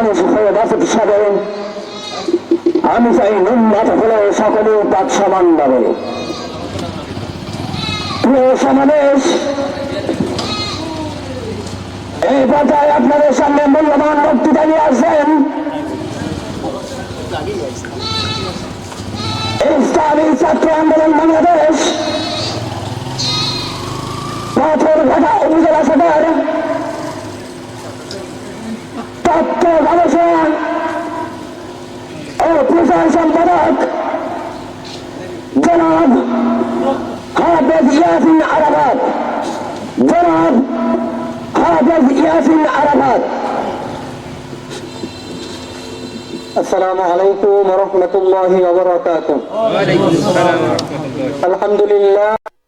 মানুষ হয়ে বাঁচতে সাথে আমি চাই নুন্নত হলে সকলে তার সমান পাবে। এই পর্যায়ে আপনাদের সামনে মূল্যবান বক্তৃতা নিয়ে আসবেন। ইসলামী ছাত্র আন্দোলন বাংলাদেশ পাথর ঘাটা উপজেলা শাখার تأكد علشان البروفيسور بدك جناب حافظ ياسين عرفات. جناب حافظ ياسين عرفات. السلام عليكم ورحمة الله وبركاته. وعليكم السلام ورحمة الله. الحمد لله.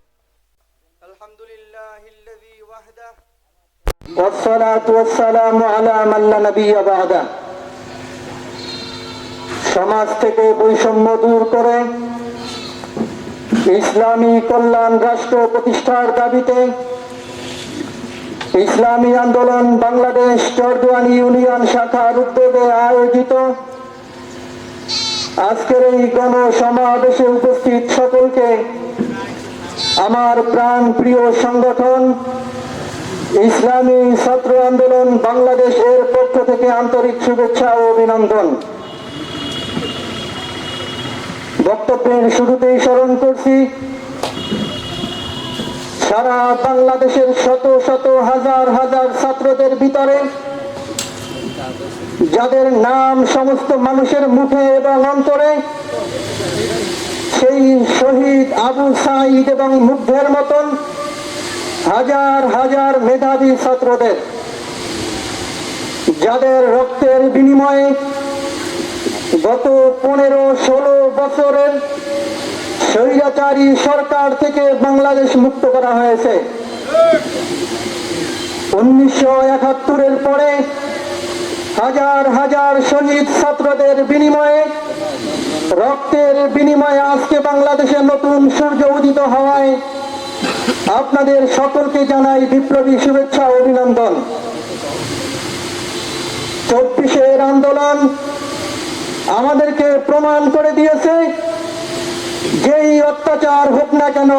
সমাজ থেকে বৈষম্য দূর করে ইসলামী কল্যাণ রাষ্ট্র প্রতিষ্ঠার দাবিতে ইসলামী আন্দোলন বাংলাদেশ চরদুয়ানি ইউনিয়ন শাখার উদ্যোগে আয়োজিত। আজকের এই গণসমাবেশে উপস্থিত সকলকে আমার প্রাণ প্রিয় সংগঠন ইসলামী ছাত্র আন্দোলন বাংলাদেশ এর পক্ষ থেকে আন্তরিক শুভেচ্ছা ও অভিনন্দন। বক্তব্যের শুরুতেই স্মরণ করছি, সারা বাংলাদেশের শত শত হাজার হাজার ছাত্রদের ভিতরে, যাদের নাম সমস্ত মানুষের মুখে এবং অন্তরে, সেই শহীদ আবু সাঈদ এবং মুগ্ধের মতন হাজার মেধাবী ছাত্রদের, যাদের রক্তের বিনিময়ে গত পনেরো, ষোলো বছরের স্বৈরাচারী সরকার থেকে বাংলাদেশ মুক্ত করা হয়েছে। উনিশশো একাত্তরের পরে হাজার হাজার শহীদ ছাত্রদের বিনিময়ে, রক্তের বিনিময়ে আজকে বাংলাদেশে নতুন সূর্য উদিত হওয়ায় আপনাদের সকলকে জানাই বিপ্লবী শুভেচ্ছা অভিনন্দন। চব্বিশের আন্দোলন আমাদেরকে প্রমাণ করে দিয়েছে, যেই অত্যাচার হোক না কেন,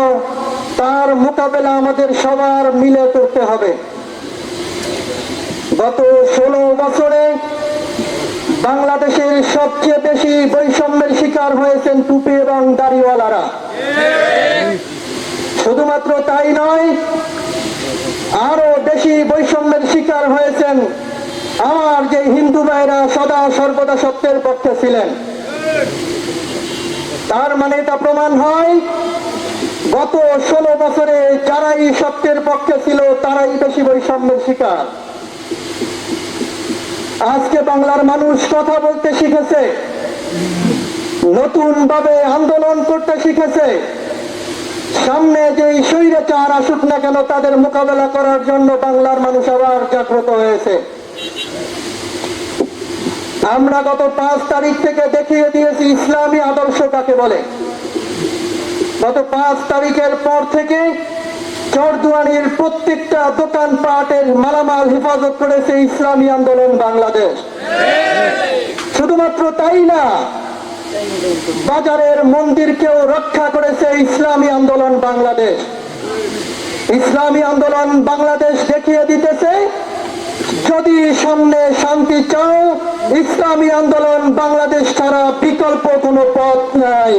তার মোকাবেলা আমাদের সবার মিলে করতে হবে। গত ষোলো বছরে বাংলাদেশের সবচেয়ে বেশি বৈষম্যের শিকার হয়েছেন টুপি এবং দাড়িওয়ালারা। শুধুমাত্র তাই নয়, আরও বেশি বৈষম্যের শিকার হয়েছেন আমার যে হিন্দু ভাইরা সদা সর্বদা সত্যের পক্ষে ছিলেন। তার মানে এটা প্রমাণ হয়, গত ষোলো বছরে যারাই সত্যের পক্ষে ছিল, তারাই বেশি বৈষম্যের শিকার। আজকে বাংলার মানুষ কথা বলতে শিখেছে নতুন ভাবে আন্দোলন করতে শিখেছে। সামনে যে স্বৈরাচার আসুক না কেন তাদের মোকাবেলা করার জন্য বাংলার মানুষ আবার জাগ্রত হয়েছে। আমরা গত পাঁচ তারিখ থেকে দেখিয়ে দিয়েছি ইসলামী আদর্শ কাকে বলে? গত পাঁচ তারিখের পর থেকে চরদুয়ানির প্রত্যেকটা দোকানপাটের মালামাল হেফাজত করেছে ইসলামী আন্দোলন বাংলাদেশ। শুধুমাত্র তাই না বাজারের মন্দিরকেও রক্ষা করেছে ইসলামী আন্দোলন বাংলাদেশ। ইসলামী আন্দোলন বাংলাদেশ দেখিয়ে দিতেছে, যদি সামনে শান্তি চাও, ইসলামী আন্দোলন বাংলাদেশ ছাড়া বিকল্প কোনো পথ নাই।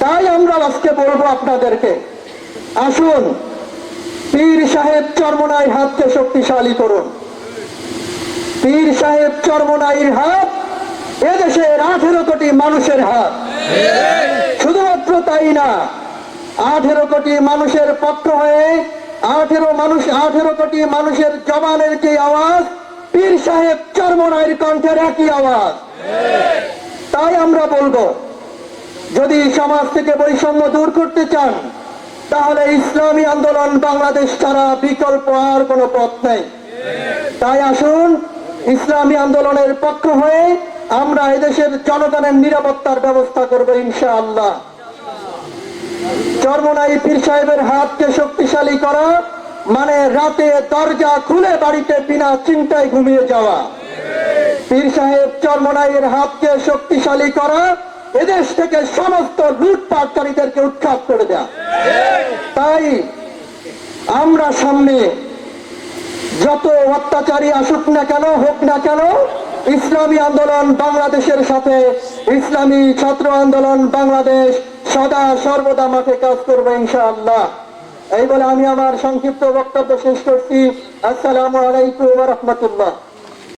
তাই আমরা আজকে বলব আপনাদেরকে, আসুন, পীর সাহেব চর্মনাই হাতকে শক্তিশালী করুন। পীর সাহেব চর্মনাইয়ের হাত এদেশের আঠেরো কোটি মানুষের হাত। শুধুমাত্র তাই না, আঠেরো কোটি মানুষের পক্ষ হয়ে আঠেরো মানুষ, আঠেরো কোটি মানুষের জবানের যে আওয়াজ? পীর সাহেব চর্মনাইয়ের কণ্ঠের একই আওয়াজ। তাই আমরা বলব, যদি সমাজ থেকে বৈষম্য দূর করতে চান, তাহলে ইসলামী আন্দোলন বাংলাদেশ ছাড়া বিকল্প আর কোনো পথ নেই। তাই আসুন, ইসলামী আন্দোলনের পক্ষ হয়ে আমরা এদেশের জনগণের নিরাপত্তার ব্যবস্থা করব ইনশাআল্লাহ। চরমনাই পীর সাহেবের হাতকে শক্তিশালী করা মানে রাতে দরজা খুলে বাড়িতে বিনা চিন্তায় ঘুমিয়ে যাওয়া। পীর সাহেব চরমনাইয়ের হাতকে শক্তিশালী করা, এদেশ থেকে সমস্ত লুটপাটকারীদেরকে উৎখাত করে দেয়া। তাই আমরা সামনে যত অত্যাচারী আসুক না কেন, হোক না কেন ইসলামী আন্দোলন বাংলাদেশের সাথে, ইসলামী ছাত্র আন্দোলন বাংলাদেশ সদা সর্বদা মাঠে কাজ করবে ইনশাআল্লাহ। এই বলে আমি আমার সংক্ষিপ্ত বক্তব্য শেষ করছি। আসসালামু আলাইকুম রহমতুল্লাহ।